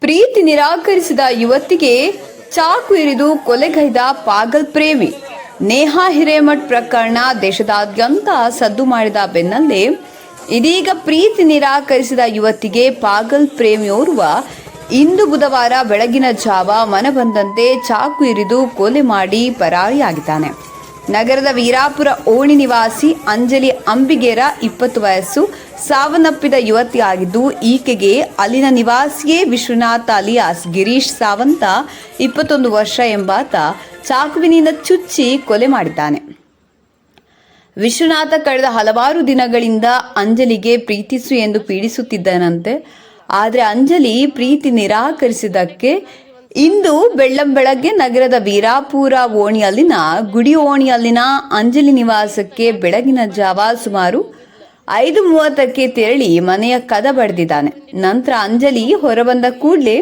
ಪ್ರೀತಿ ನಿರಾಕರಿಸಿದ ಯುವತಿಗೆ ಚಾಕು ಇರಿದು ಕೊಲೆಗೈದ ಪಾಗಲ್ ಪ್ರೇಮಿ. ನೇಹಾ ಹಿರೇಮಠ್ ಪ್ರಕರಣ ದೇಶದಾದ್ಯಂತ ಸದ್ದು ಮಾಡಿದ ಬೆನ್ನಲ್ಲೇ ಇದೀಗ ಪ್ರೀತಿ ನಿರಾಕರಿಸಿದ ಯುವತಿಗೆ ಪಾಗಲ್ ಪ್ರೇಮಿಯೋರ್ವ ಇಂದು ಬುಧವಾರ ಬೆಳಗಿನ ಜಾವ ಮನಬಂದಂತೆ ಚಾಕು ಇರಿದು ಕೊಲೆ ಮಾಡಿ ಪರಾರಿಯಾಗಿದ್ದಾನೆ. ನಗರದ ವೀರಾಪುರ ಓಣಿ ನಿವಾಸಿ ಅಂಜಲಿ ಅಂಬಿಗೇರ ಇಪ್ಪತ್ತು ವಯಸ್ಸು, ಸಾವನ್ನಪ್ಪಿದ ಯುವತಿಯಾಗಿದ್ದು ಈಕೆಗೆ ಅಲ್ಲಿನ ನಿವಾಸಿಯೇ ವಿಶ್ವನಾಥ್ ಅಲಿಯಾಸ್ ಗಿರೀಶ್ ಸಾವಂತ ಇಪ್ಪತ್ತೊಂದು ವರ್ಷ ಎಂಬಾತ ಚಾಕುವಿನಿಂದ ಚುಚ್ಚಿ ಕೊಲೆ ಮಾಡಿದ್ದಾನೆ. ವಿಶ್ವನಾಥ ಕಳೆದ ಹಲವಾರು ದಿನಗಳಿಂದ ಅಂಜಲಿಗೆ ಪ್ರೀತಿಸು ಎಂದು ಪೀಡಿಸುತ್ತಿದ್ದನಂತೆ. ಆದರೆ ಅಂಜಲಿ ಪ್ರೀತಿ ನಿರಾಕರಿಸಿದ್ದಕ್ಕೆ ಇಂದು ಬೆಳ್ಳಂಬೆಳಗ್ಗೆ ನಗರದ ವೀರಾಪುರ ಓಣಿಯಲ್ಲಿನ ಗುಡಿ ಓಣಿಯಲ್ಲಿನ ಅಂಜಲಿ ನಿವಾಸಕ್ಕೆ ಬೆಳಗಿನ ಜಾವ ಸುಮಾರು ಐದು ಮೂವತ್ತಕ್ಕೆ ತೆರಳಿ ಮನೆಯ ಕದ ಬಡ್ದಿದ್ದಾನೆ. ನಂತರ ಅಂಜಲಿ ಹೊರಬಂದ ಕೂಡಲೇ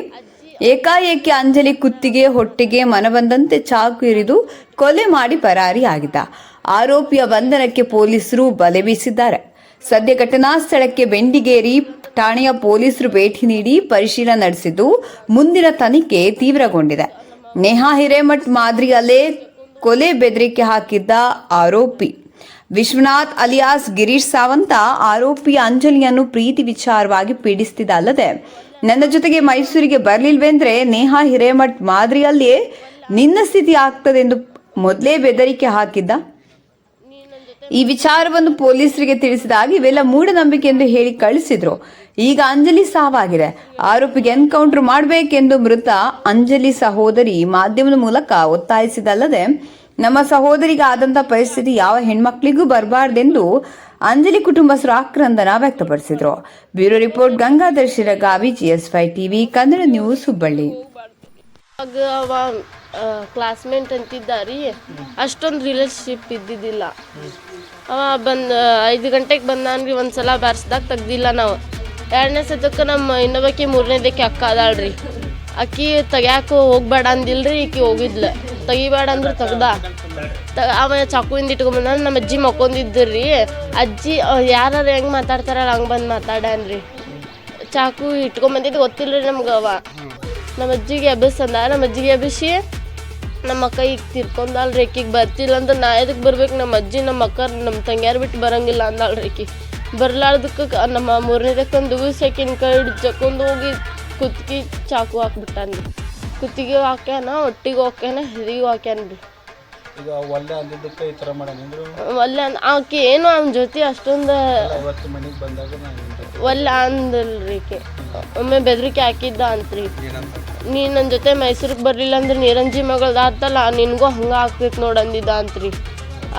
ಏಕಾಏಕಿ ಅಂಜಲಿ ಕುತ್ತಿಗೆ ಹೊಟ್ಟೆಗೆ ಮನಬಂದಂತೆ ಚಾಕು ಇರಿದು ಕೊಲೆ ಮಾಡಿ ಪರಾರಿಯಾಗಿದ್ದ ಆರೋಪಿಯ ಬಂಧನಕ್ಕೆ ಪೊಲೀಸರು ಬಲೆ ಬೀಸಿದ್ದಾರೆ. ಸದ್ಯ ಘಟನಾ ಸ್ಥಳಕ್ಕೆ ಬೆಂಡಿಗೇರಿ ಠಾಣೆಯ ಪೊಲೀಸರು ಭೇಟಿ ನೀಡಿ ಪರಿಶೀಲನೆ ನಡೆಸಿದ್ದು ಮುಂದಿನ ತನಿಖೆ ತೀವ್ರಗೊಂಡಿದೆ. ನೇಹಾ ಹಿರೇಮಠ್ ಮಾದರಿಯಲ್ಲೇ ಕೊಲೆ ಬೆದರಿಕೆ ಹಾಕಿದ್ದ ಆರೋಪಿ. ವಿಶ್ವನಾಥ್ ಅಲಿಯಾಸ್ ಗಿರೀಶ್ ಸಾವಂತ ಆರೋಪಿ ಅಂಜಲಿಯನ್ನು ಪ್ರೀತಿ ವಿಚಾರವಾಗಿ ಪೀಡಿಸ್ತಿದ್ದ ಅಲ್ಲದೆ, ನನ್ನ ಜೊತೆಗೆ ಮೈಸೂರಿಗೆ ಬರಲಿಲ್ವೆಂದ್ರೆ ನೇಹಾ ಹಿರೇಮಠ್ ಮಾದರಿಯಲ್ಲಿಯೇ ನಿನ್ನ ಸ್ಥಿತಿ ಆಗ್ತದೆ ಎಂದು ಮೊದಲೇ ಬೆದರಿಕೆ ಹಾಕಿದ್ದ? ಈ ವಿಚಾರವನ್ನು ಪೊಲೀಸರಿಗೆ ತಿಳಿಸಿದಾಗ ಇವೆಲ್ಲ ಮೂಢನಂಬಿಕೆ ಎಂದು ಹೇಳಿ ಕಳಿಸಿದ್ರು. ಈಗ ಅಂಜಲಿ ಸಾವಾಗಿದೆ. ಆರೋಪಿಗೆ ಎನ್ಕೌಂಟರ್ ಮಾಡಬೇಕೆಂದು ಮೃತ ಅಂಜಲಿ ಸಹೋದರಿ ಮಾಧ್ಯಮದ ಮೂಲಕ ಒತ್ತಾಯಿಸಿದಲ್ಲದೆ ನಮ್ಮ ಸಹೋದರಿಗೆ ಆದಂಥ ಪರಿಸ್ಥಿತಿ ಯಾವ ಹೆಣ್ಮಕ್ಳಿಗೂ ಬರಬಾರ್ದೆಂದು ಅಂಜಲಿ ಕುಟುಂಬಸ್ಥರು ಆಕ್ರಂದನ ವ್ಯಕ್ತಪಡಿಸಿದ್ರು. Bureau report Gangadhar Shiragavi GS five TV, Kannada news Hubballi. ಆಗ ಅವ ಕ್ಲಾಸ್ಮೇಟ್ ಅಂತಿದ್ದ ರೀ ಅಷ್ಟೊಂದು ರಿಲೇಶನ್ಶಿಪ್ ಇದ್ದಿದ್ದಿಲ್ಲ. ಅವ ಬಂದು ಐದು ಗಂಟೆಗೆ ಬಂದಾನ್ರಿ ಒಂದು ಸಲ ಬ್ಯಾರ್ಸ್ದಾಗ ತೆಗ್ದಿಲ್ಲ ನಾವು. ಎರಡನೇ ಸತಕ್ಕೆ ನಮ್ಮ ಇನ್ನೊಬ್ಬಾಕಿ ಮೂರನೇದಕ್ಕೆ ಅಕ್ಕ ಅದಾಳ್ರಿ. ಅಕ್ಕಿ ತೆಗ್ಯಾಕ ಹೋಗ್ಬೇಡ ಅಂದಿಲ್ರಿ, ಈಕಿ ಹೋಗಿದ್ಲ. ತೆಗಿಬೇಡ ಅಂದ್ರೆ ತೆಗ್ದ. ಅವ ಚಾಕುವಿಂದ ಇಟ್ಕೊಂಬಂದ ನಮ್ಮ ಅಜ್ಜಿ ಮಕ್ಕೊಂದಿದ್ರಿ ಅಜ್ಜಿ ಯಾರು ಹೆಂಗೆ ಮಾತಾಡ್ತಾರಲ್ಲ, ಹಂಗೆ ಬಂದು ಮಾತಾಡನ್ರಿ. ಚಾಕು ಇಟ್ಕೊಂಬಂದಿದ್ದು ಗೊತ್ತಿಲ್ಲ ರೀ ನಮ್ಗೆ ಅವ. ನಮ್ಮ ಅಜ್ಜಿಗೆ ಎಬ್ಬಿಸಂದ ನಮ್ಮ ಅಜ್ಜಿಗೆ ಎಬ್ಬಿಸಿ ನಮ್ಮ ಅಕ್ಕ ಈಗ ತಿರ್ಕೊಂಡಲ್ರಿ ಆಕಿಗೆ ಬರ್ತಿಲ್ಲ ಅಂದ್ರೆ ನಾ ಎದಕ್ಕೆ ಬರ್ಬೇಕು? ನಮ್ಮ ಅಜ್ಜಿ ನಮ್ಮ ಅಕ್ಕ ನಮ್ಮ ತಂಗ್ಯಾರು ಬಿಟ್ಟು ಬರಂಗಿಲ್ಲ ಅಂದಾಳ್ರಿ ರೇಕಿ ಬರ್ಲಾರ್ದಕ್ಕೆ ನಮ್ಮ ಮೂರನೇದಕ್ಕೊಂದು ಸೆಕೆಂಡ್ ಕೈ ಹಿಡ್ದು ಜಕ್ಕೊಂಡು ಹೋಗಿ ಕುತ್ತಿಗೆ ಚಾಕು ಹಾಕ್ಬಿಟ್ಟಾನ್ರಿ ಕುತ್ತಿಗೆ ಹಾಕ್ಯಾನ ಒಟ್ಟಿಗೆ ಹಾಕ್ಯಾನ ಹೆದಿಗೆ ಹಾಕ್ಯಾನ್ರಿ ಒಲ್ಲೆ ಆಕೆ ಏನು ಅವನ ಜೊತೆ ಅಷ್ಟೊಂದು ಒಲ್ಲೆ ಅಂದಲ್ರಿ ಒಮ್ಮೆ ಬೆದರಿಕೆ ಹಾಕಿದ್ದ ಅಂತ್ರಿ ಏನಂತ ನೀ ನನ್ನ ಜೊತೆ ಮೈಸೂರಿಗೆ ಬರಲಿಲ್ಲ ಅಂದ್ರೆ ನಿರಂಜಿ ಮಗಳ್ದು ಆತಲ್ಲ ನಿನಗೂ ಹಂಗೆ ಆಗ್ತೈತೆ ನೋಡಂದಿದ್ದ ಅಂತ್ರಿ.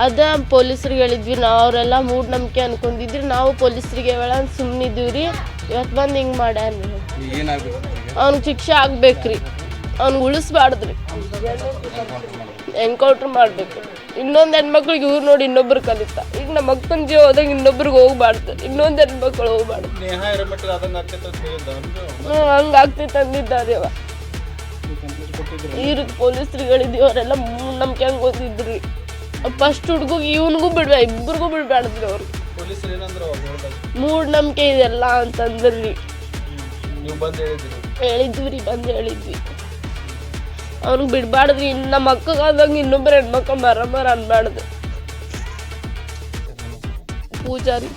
ಅದ ಪೊಲೀಸ್ರಿಗೆ ಹೇಳಿದ್ವಿ ನಾವು ಅವರೆಲ್ಲ ಮೂಢನಂಬಿಕೆ ಅನ್ಕೊಂಡಿದ್ರಿ ನಾವು ಪೊಲೀಸ್ರಿಗೆ ಹೇಳ ಸುಮ್ಮನಿದ್ದೀವಿ ರೀ ಇವತ್ತು ಬಂದು ಹಿಂಗೆ ಮಾಡ್ಯಾನ್ರಿ ಅವ್ನಿಗೆ ಶಿಕ್ಷೆ ಆಗ್ಬೇಕ್ರಿ ಅವ್ನಿಗೆ ಉಳಿಸ್ಬಾರ್ದ್ರಿ. ಎನ್ಕೌಂಟ್ರ್ ಮಾಡಬೇಕು. ಇನ್ನೊಂದು ಹೆಣ್ಮಕ್ಳಿಗೆ ಇವ್ರು ನೋಡಿ ಇನ್ನೊಬ್ರು ಕಲಿತ. ಈಗ ನಮ್ಮ ಅಕ್ಕನ ಜೀವ ಹೋದಾಗ ಇನ್ನೊಬ್ರಿಗೆ ಹೋಗ್ಬಾರ್ದು. ಇನ್ನೊಂದು ಹೆಣ್ಮಕ್ಳು ಹೋಗ್ಬಾರ್ದು. ನೇಹ ಇರಮಟ್ಟ ಕೊಟ್ಟಿದ್ರು. ಈ ರೀತಿ ಪೊಲೀಸ್ರುಗಳಿದ್ದೀವಿ ಅವರೆಲ್ಲ ನಂಬಿಕೆ ಹಂಗೆ ಓದಿದ್ರಿ ಫಸ್ಟ್ ಹುಡುಗಿಗೆ ಇವನಿಗೂ ಬಿಡ್ಬೇ ಇಬ್ಬರಿಗೂ ಬಿಡ್ಬ್ಯಾಡ್ದ್ರಿ ಅವ್ರಿಗೆ ಪೊಲೀಸರು ಏನಂದ್ರು ಅವ್ರು ಮೂಢನಂಬಿಕೆ ಇದೆಲ್ಲ ಅಂತಂದ್ರಿ ನೀವು ಬಂದು ಹೇಳಿದ್ರಿ. ಹೇಳಿದ್ವಿ ರೀ ಬಂದು ಹೇಳಿದ್ವಿ. ಅವ್ನಿಗೆ ಬಿಡಬಾರ್ದ್ರಿ ಇನ್ನು ನಮ್ಮ ಅಕ್ಕಗಾದಂಗೆ ಇನ್ನೊಬ್ಬರು ಹೆಣ್ಮಕ್ಳು ಮರ ಮರ ಅನ್ಬಾರ್ದು ಪೂಜಾರಿ.